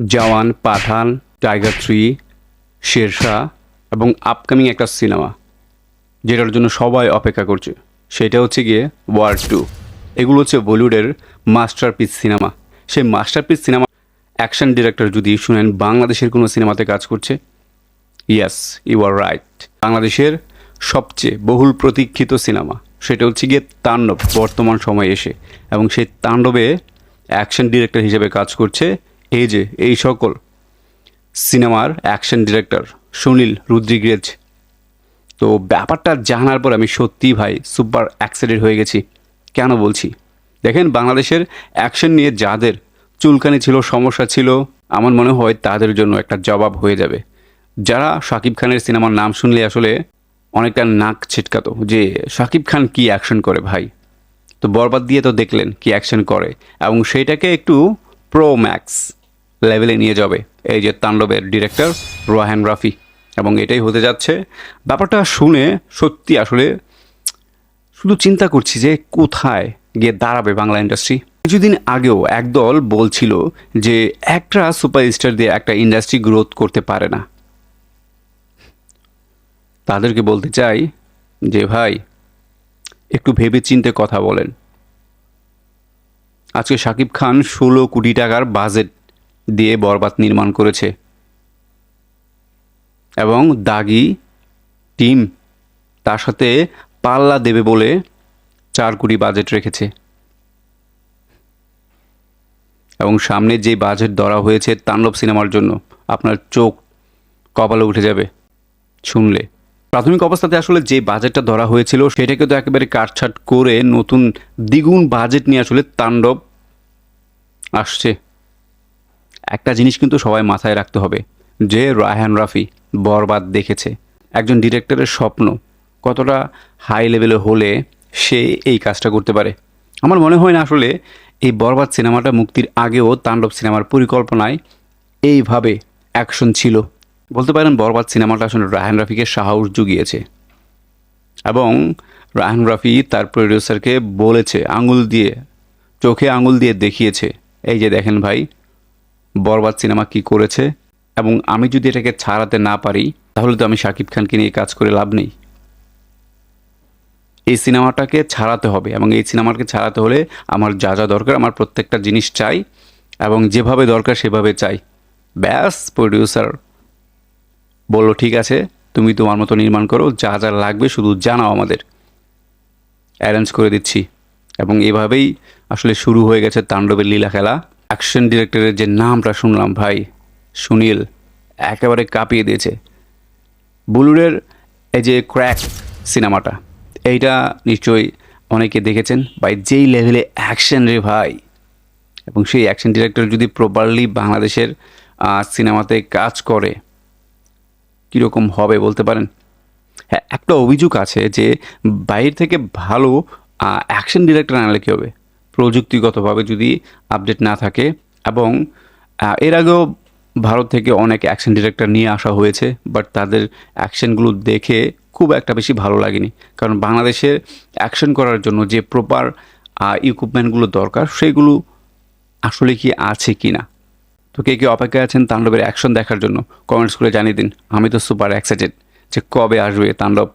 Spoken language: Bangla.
জওয়ান, পাঠান, টাইগার থ্রি, শেরশাহ এবং আপকামিং একটা সিনেমা, যেটার জন্য সবাই অপেক্ষা করছে। সেটা হচ্ছে গিয়ে ওয়ার টু এগুলো হচ্ছে বলিউডের মাস্টারপিস সিনেমা। সেই মাস্টারপিস সিনেমা অ্যাকশন ডিরেক্টর যদি শুনেন, বাংলাদেশের কোনো সিনেমাতে কাজ করছে? ইয়াস ইউ আর রাইট বাংলাদেশের সবচেয়ে বহুল প্রতীক্ষিত সিনেমা, সেটা হচ্ছে গিয়ে তাণ্ডব, বর্তমান সময়ে এসে। এবং সেই তাণ্ডবে অ্যাকশন ডিরেক্টর হিসেবে কাজ করছে এই যে, এই সকল। সিনেমার অ্যাকশন ডিরেক্টর সুনীল রুদ্রিগ্রেজ তো ব্যাপারটা জানার পর আমি সত্যিই ভাই সুপার অ্যাক্সিডেন্ট হয়ে গেছি। কেন বলছি? দেখেন, বাংলাদেশের অ্যাকশন নিয়ে যাদের চুলকানি ছিল, সমস্যা ছিল, আমার মনে হয় তাদের জন্য একটা জবাব হয়ে যাবে। যারা শাকিব খানের সিনেমার নাম শুনলে আসলে অনেকটা নাক ছিটকাতো যে, শাকিব খান কি অ্যাকশন করে ভাই? তো বরবাদ দিয়ে তো দেখলেন কি অ্যাকশন করে। এবং সেইটাকে একটু প্রো ম্যাক্স। লেভেলে নিয়ে যাবে। এই যে তাণ্ডবের ডিরেক্টর রোহান রাফি। এবং এটাই হতে যাচ্ছে। ব্যাপারটা শুনে সত্যি আসলে শুধু চিন্তা করছি যে কোথায় গিয়ে দাঁড়াবে বাংলা ইন্ডাস্ট্রি কিছুদিন আগেও একদল বলছিল যে একটা সুপারস্টার দিয়ে একটা ইন্ডাস্ট্রি গ্রোথ করতে পারে না। তাদেরকে বলতে চাই যে, ভাই, একটু ভেবে চিন্তে কথা বলেন। আজকে শাকিব খান ষোলো কোটি টাকার বাজেট দিয়ে বরবাদ নির্মাণ করেছে। এবং দাগি টিম তার সাথে পাল্লা দেবে বলে চার কোটি বাজেট রেখেছে। এবং সামনে যে বাজেট ধরা হয়েছে তাণ্ডব সিনেমার জন্য, আপনার চোখ কপালে উঠে যাবে। শুনলে। প্রাথমিক অবস্থাতে আসলে যে বাজেটটা ধরা হয়েছিল, সেটাকে তো একেবারে কাটছাট করে নতুন দ্বিগুণ বাজেট নিয়ে আসলে তাণ্ডব আসছে। একটা জিনিস কিন্তু সবাই মাথায় রাখতে হবে। যে রায়হান রাফি বরবাদ দেখেছে, একজন ডিরেক্টরের স্বপ্ন কতটা হাই লেভেলে হলে সে এই কাজটা করতে পারে। আমার মনে হয় না আসলে এই বরবাদ সিনেমাটা মুক্তির আগেও তাণ্ডব সিনেমার পরিকল্পনায় এইভাবে অ্যাকশন ছিল। বলতে পারেন বরবাদ সিনেমাটা আসলে রায়হান রাফিকে সাহস জুগিয়েছে এবং রায়হান রাফি তার প্রডিউসারকে বলেছে, আঙুল দিয়ে, চোখে আঙুল দিয়ে দেখিয়েছে। এই যে দেখেন ভাই বরবাদ সিনেমা কি করেছে? এবং আমি যদি এটাকে ছাড়াতে না পারি, তাহলে তো আমি শাকিব খানকে নিয়ে কাজ করে লাভ নেই। এই সিনেমাটাকে ছাড়াতে হবে এবং এই সিনেমাটাকে ছাড়াতে হলে আমার যা যা দরকার, আমার প্রত্যেকটা জিনিস চাই এবং যেভাবে দরকার সেভাবে চাই। ব্যাস প্রডিউসার বলল, ঠিক আছে, তুমি তোমার মতো নির্মাণ করো, যা যা লাগবে শুধু জানাও আমাদের। অ্যারেঞ্জ করে দিচ্ছি। এবং এভাবেই আসলে শুরু হয়ে গেছে তাণ্ডবের লীলা খেলা। অ্যাকশন ডিরেক্টরের যে নামটা শুনলাম ভাই, সুনীল, একেবারে কাঁপিয়ে দিয়েছে। বুলুরের এই যে ক্র্যাক সিনেমাটা, এইটা নিশ্চয়ই অনেকে দেখেছেন, ভাই, যেই লেভেলে অ্যাকশন রে ভাই। এবং সেই অ্যাকশন ডিরেক্টর যদি প্রপারলি বাংলাদেশের সিনেমাতে কাজ করে, কীরকম হবে বলতে পারেন? হ্যাঁ একটা অভিযোগ আছে যে বাইরে থেকে ভালো অ্যাকশন ডিরেক্টর আনলে কী হবে? প্রযুক্তিগতভাবে যদি আপডেট না থাকে এবং এর আগেও ভারত থেকে অনেক অ্যাকশন ডিরেক্টর নিয়ে আসা হয়েছে বাট তাদের অ্যাকশনগুলো দেখে খুব একটা বেশি ভালো লাগেনি। কারণ বাংলাদেশের অ্যাকশন করার জন্য যে প্রপার ইকুইপমেন্টগুলো দরকার, সেগুলো আসলে কি আছে কি না তো কে কে অপেক্ষায় আছেন তাণ্ডবের অ্যাকশন দেখার জন্য কমেন্টস করে জানিয়ে দিন। আমি তো সুপার এক্সাইটেড যে কবে আসবে তাণ্ডব।